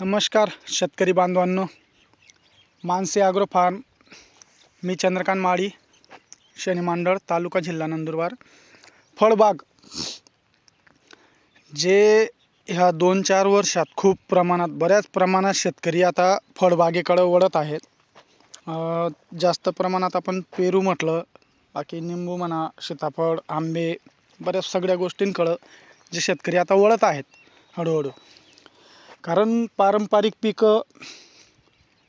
नमस्कार शेतकरी बांधवांनो. मानसी ॲग्रो फार्म मी चंद्रकांत माळी शनिमांडळ तालुका जिल्हा नंदुरबार. फळबाग जे ह्या दोन चार वर्षात खूप प्रमाणात बऱ्याच प्रमाणात शेतकरी आता फळबागेकडं वळत आहेत. जास्त प्रमाणात आपण पेरू म्हटलं बाकी निंबू म्हणा सीताफळ आंबे बऱ्याच सगळ्या गोष्टींकडं जे शेतकरी आता वळत आहेत हळूहळू. कारण पारंपरिक पिकं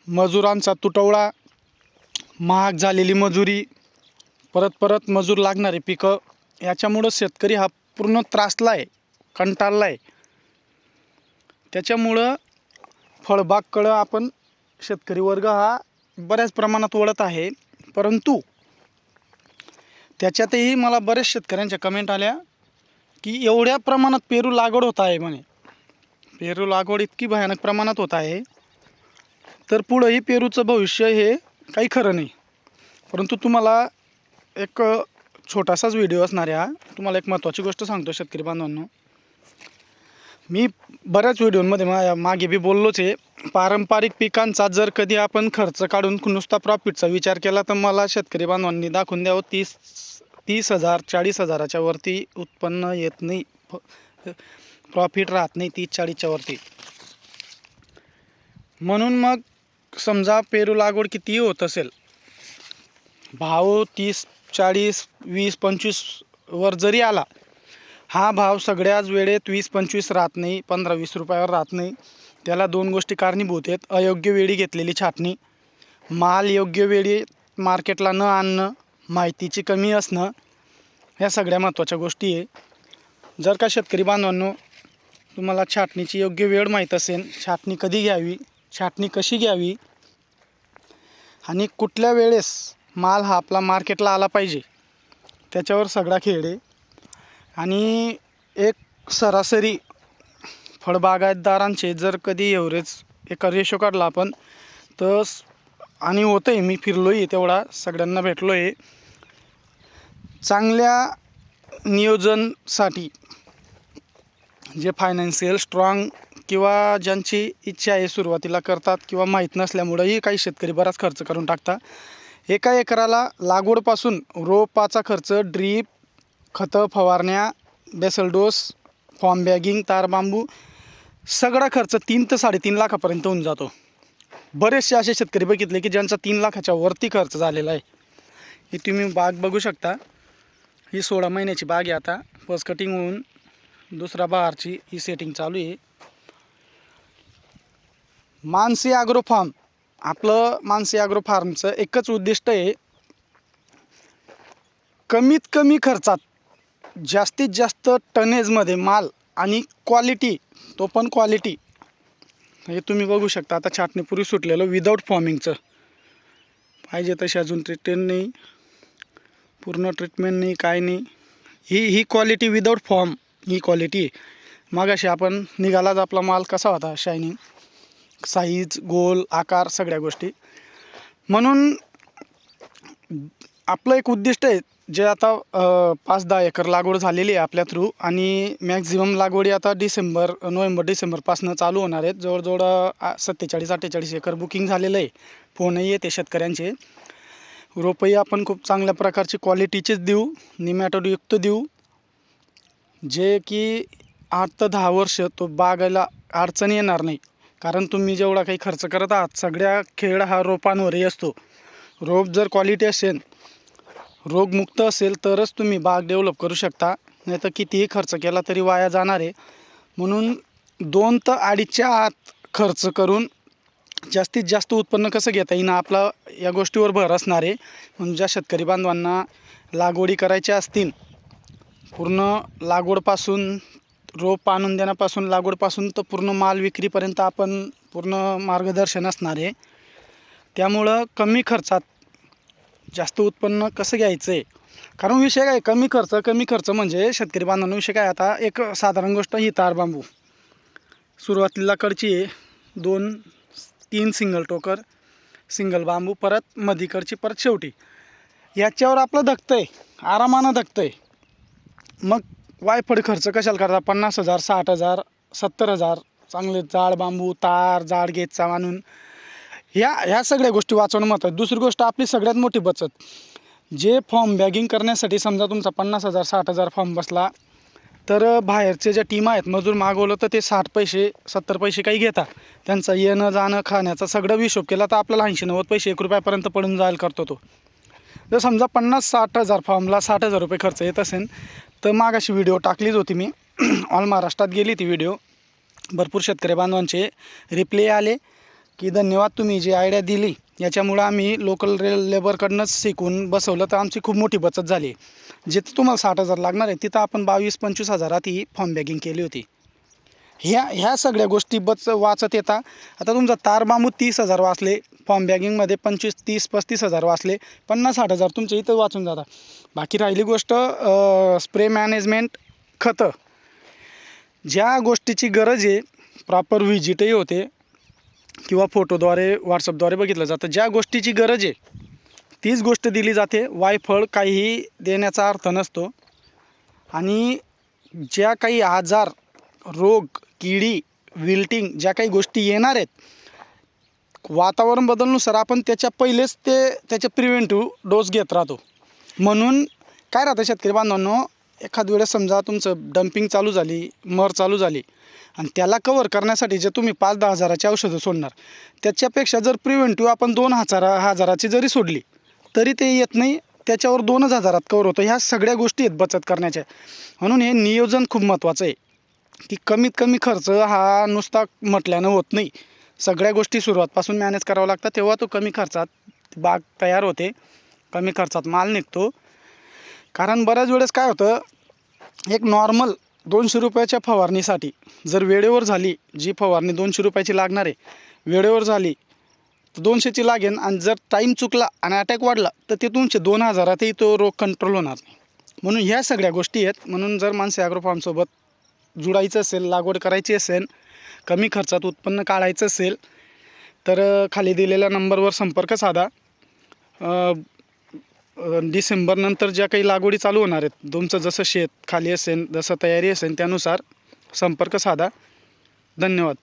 मजुरांचा तुटवडा महाग झालेली मजुरी परत परत मजूर लागणारी पिकं याच्यामुळं शेतकरी हा पूर्ण त्रासला आहे कंटाळला आहे त्याच्यामुळं फळबागकडं आपण शेतकरी वर्ग हा बऱ्याच प्रमाणात वळत आहे. परंतु त्याच्यातही मला बऱ्याच शेतकऱ्यांच्या कमेंट आल्या की एवढ्या प्रमाणात पेरू लागवड होत आहे म्हणे. पेरू लागवड इतकी भयानक प्रमाणात होत आहे. तर पुढंही पेरूचं भविष्य हे काही खरं नाही. परंतु तुम्हाला एक छोटासाच व्हिडिओ असणार आहे हा तुम्हाला एक महत्त्वाची गोष्ट सांगतो शेतकरी बांधवांनो. मी बऱ्याच व्हिडिओमध्ये मा मागे बी बोललोच आहे. पारंपरिक पिकांचा जर कधी आपण खर्च काढून नुसता प्रॉफिटचा विचार केला तर मला शेतकरी बांधवांनी दाखवून द्यावं तीस तीस हजार चाळीस हजाराच्या वरती उत्पन्न येत नाही. प्रॉफिट राहत नाही तीस चाळीसच्या वरती. म्हणून मग समजा पेरू लागवड कितीही होत असेल? भाव तीस चाळीस वीस पंचवीस वर जरी आला हा भाव सगळ्याच वेळेत वीस पंचवीस राहत नाही पंधरा वीस रुपयावर राहत नाही. त्याला दोन गोष्टी कारणीभूत आहेत. अयोग्य वेळी घेतलेली छाटणी माल योग्य वेळी मार्केटला न आणणं माहितीची कमी असणं ह्या सगळ्या महत्त्वाच्या गोष्टी आहे. जर का शेतकरी बांधवांनो तुम्हाला छाटणीची योग्य वेळ माहीत असेल छाटणी कधी घ्यावी छाटणी कशी घ्यावी आणि कुठल्या वेळेस माल हा आपला मार्केटला आला पाहिजे त्याच्यावर सगळा खेळ आहे. आणि एक सरासरी फळबागायतदारांचे जर कधी एव्हरेज एका रेशो काढला आपण तर आणि होतं आहे मी फिरलो आहे तेवढा सगळ्यांना भेटलो आहे चांगल्या नियोजनसाठी जे फायनान्शियल स्ट्रॉंग किंवा ज्यांची इच्छा आहे सुरुवातीला करतात किंवा माहीत नसल्यामुळंही काही शेतकरी बराच खर्च करून टाकतात. एका एकराला लागवडपासून रोपाचा खर्च ड्रीप खतं फवारण्या बेसल डोस फॉर्म बॅगिंग तार बांबू सगळा खर्च तीन ते साडेतीन लाखापर्यंत होऊन जातो. बरेचसे असे शेतकरी बघितले की ज्यांचा तीन लाखाच्या वरती खर्च झालेला आहे. ही तुम्ही बाग बघू शकता. ही सोळा महिन्याची बाग आहे आता. फर्स्ट कटिंग होऊन दुसरा बहारची ही सेटिंग चालू आहे. मानसी ॲग्रो फार्म आपलं मानसी ॲग्रो फार्मचं एकच उद्दिष्ट आहे. कमीत कमी खर्चात जास्तीत जास्त टनेजमध्ये माल आणि क्वालिटी तो पण क्वालिटी हे तुम्ही बघू शकता आता छाटणीपूर्वी सुटलेलं विदाऊट फॉर्मिंगचं पाहिजे तशी अजून ट्रीटमेंट नाही. पूर्ण ट्रीटमेंट नाही काय नाही. ही ही क्वालिटी विदाऊट फॉर्म ही क्वालिटी मागाशी आपण निघालाच आपला माल कसा होता? शायनिंग साईज गोल आकार सगळ्या गोष्टी. म्हणून आपलं एक उद्दिष्ट आहे जे आता पाच दहा एकर लागवड झालेली आहे आपल्या थ्रू आणि मॅक्झिमम लागवडी आता डिसेंबर नोव्हेंबर डिसेंबरपासून चालू होणार आहेत. जवळजवळ सत्तेचाळीस अठ्ठेचाळीस एकर बुकिंग झालेलं आहे. फोनही येते शेतकऱ्यांचे. रोपही आपण खूप चांगल्या प्रकारची क्वालिटीचीच देऊ निमॅटोडयुक्त देऊ. जे की आठ ते दहा वर्ष तो बागायला अडचण येणार नाही. कारण तुम्ही जेवढा काही खर्च करत आहात सगळ्या खेळ हा रोपांवरही असतो. रोप जर क्वालिटी असेल रोगमुक्त असेल तरच तुम्ही बाग डेव्हलप करू शकता. नाही तर कितीही खर्च केला तरी वाया जाणार आहे. म्हणून दोन तर अडीचच्या आत खर्च करून जास्तीत जास्त उत्पन्न कसं घेता येईन आपला या गोष्टीवर भर असणार आहे. म्हणून ज्या शेतकरी बांधवांना लागवडी करायच्या असतील पूर्ण लागवडपासून रोप आणून देण्यापासून लागवडपासून तर पूर्ण माल विक्रीपर्यंत आपण पूर्ण मार्गदर्शन असणार आहे. त्यामुळं कमी खर्चात जास्त उत्पन्न कसं घ्यायचं आहे कारण विषय काय कमी खर्च कमी खर्च म्हणजे शेतकरी बांधवांना विषय काय आता एक साधारण गोष्ट ही तार बांबू. सुरुवातीला कडची आहे दोन तीन सिंगल टोकर सिंगल बांबू परत मधीकडची परत शेवटी. याच्यावर आपलं धकतं आहे आरामानं धकतं आहे मग वायफळ खर्च कशाला करता? पन्नास हजार साठ हजार सत्तर हजार. चांगले जाड बांबू तार जाड गेटचा आणून. ह्या ह्या सगळ्या गोष्टी वाचवणं महत्त्वाचं दुसरी गोष्ट आपली सगळ्यात मोठी बचत. जे फॉर्म बॅगिंग करण्यासाठी समजा तुमचा पन्नास हजार साठ हजार फॉर्म बसला तर बाहेरचे ज्या टीम आहेत मजूर मागवलं तर ते साठ पैसे सत्तर पैसे काही घेतात. त्यांचं येणं जाणं खाण्याचा सगळं हिशोब केला तर आपल्याला ऐंशी नव्वद पैसे एक रुपयापर्यंत पडून जायला करतो तो. जर समजा पन्नास साठ हजार फॉर्मला साठ हजार रुपये खर्च येत असेल तर मागाशी व्हिडिओ टाकलीच होती मी. ऑल महाराष्ट्रात गेली ती व्हिडिओ भरपूर शेतकरी बांधवांचे रिप्ले आले की धन्यवाद तुम्ही जी आयडिया दिली. याच्यामुळं आम्ही लोकल रेल लेबरकडनंच शिकून बसवलं तर आमची खूप मोठी बचत झाली. जिथं तुम्हाला साठ हजार लागणार आहे तिथं आपण बावीस पंचवीस हजारात ही फॉर्म बॅगिंग केली होती. ह्या ह्या सगळ्या गोष्टी बच वाचत येता. आता तुमचा तार बांबू तीस हजार वाचले. फॉर्म बॅगिंगमध्ये पंचवीस तीस पस्तीस हजार वाचले पन्नास साठ हजार तुमच्या इथं वाचून जातात बाकी राहिली गोष्ट स्प्रे मॅनेजमेंट खतं. ज्या गोष्टीची गरज आहे प्रॉपर व्हिजिटही होते किंवा फोटोद्वारे व्हॉट्सअपद्वारे बघितलं जातं. ज्या गोष्टीची गरज आहे तीच गोष्ट दिली जाते. वायफळ काहीही देण्याचा अर्थ नसतो. आणि ज्या काही आजार रोग किडी विल्टिंग ज्या काही गोष्टी येणार आहेत वातावरण बदलनुसार आपण त्याच्या पहिलेच ते त्याचे प्रिव्हेंटिव्ह डोस घेत राहतो. म्हणून काय राहतं शेतकरी बांधवांनो एखाद वेळेस समजा तुमचं डम्पिंग चालू झाली मर चालू झाली आणि त्याला कवर करण्यासाठी जे तुम्ही पाच दहा हजाराची औषधं सोडणार त्याच्यापेक्षा जर प्रिव्हेंटिव्ह आपण दोन हजारा हजाराची जरी सोडली तरी ते येत नाही त्याच्यावर दोनच हजारात कवर होतं. ह्या सगळ्या गोष्टी आहेत बचत करण्याच्या. म्हणून हे नियोजन खूप महत्त्वाचं आहे. की कमीत कमी खर्च हा नुसता म्हटल्यानं होत नाही. सगळ्या गोष्टी सुरुवातपासून मॅनेज करावं लागतात तेव्हा तो कमी खर्चात बाग तयार होते. कमी खर्चात माल निघतो. कारण बऱ्याच वेळेस काय होतं एक नॉर्मल दोनशे रुपयाच्या फवारणीसाठी जर वेळेवर झाली जी फवारणी दोनशे रुपयाची लागणार आहे वेळेवर झाली तर दोनशेची लागेल आणि जर टाईम चुकला आणि अटॅक वाढला तर ते तुमचे दोन हजारातही तो रोग कंट्रोल होणार नाही. म्हणून ह्या सगळ्या गोष्टी आहेत. म्हणून जर माणसे ॲग्रोफार्मसोबत जुडायचं असेल लागवड करायची असेल कमी खर्चात उत्पन्न काढायचं असेल तर खाली दिलेल्या नंबरवर संपर्क साधा. डिसेंबरनंतर ज्या काही लागवडी चालू होणार आहेत तुमचं जसं शेत खाली असेल जसं तयारी असेल त्यानुसार संपर्क साधा. धन्यवाद.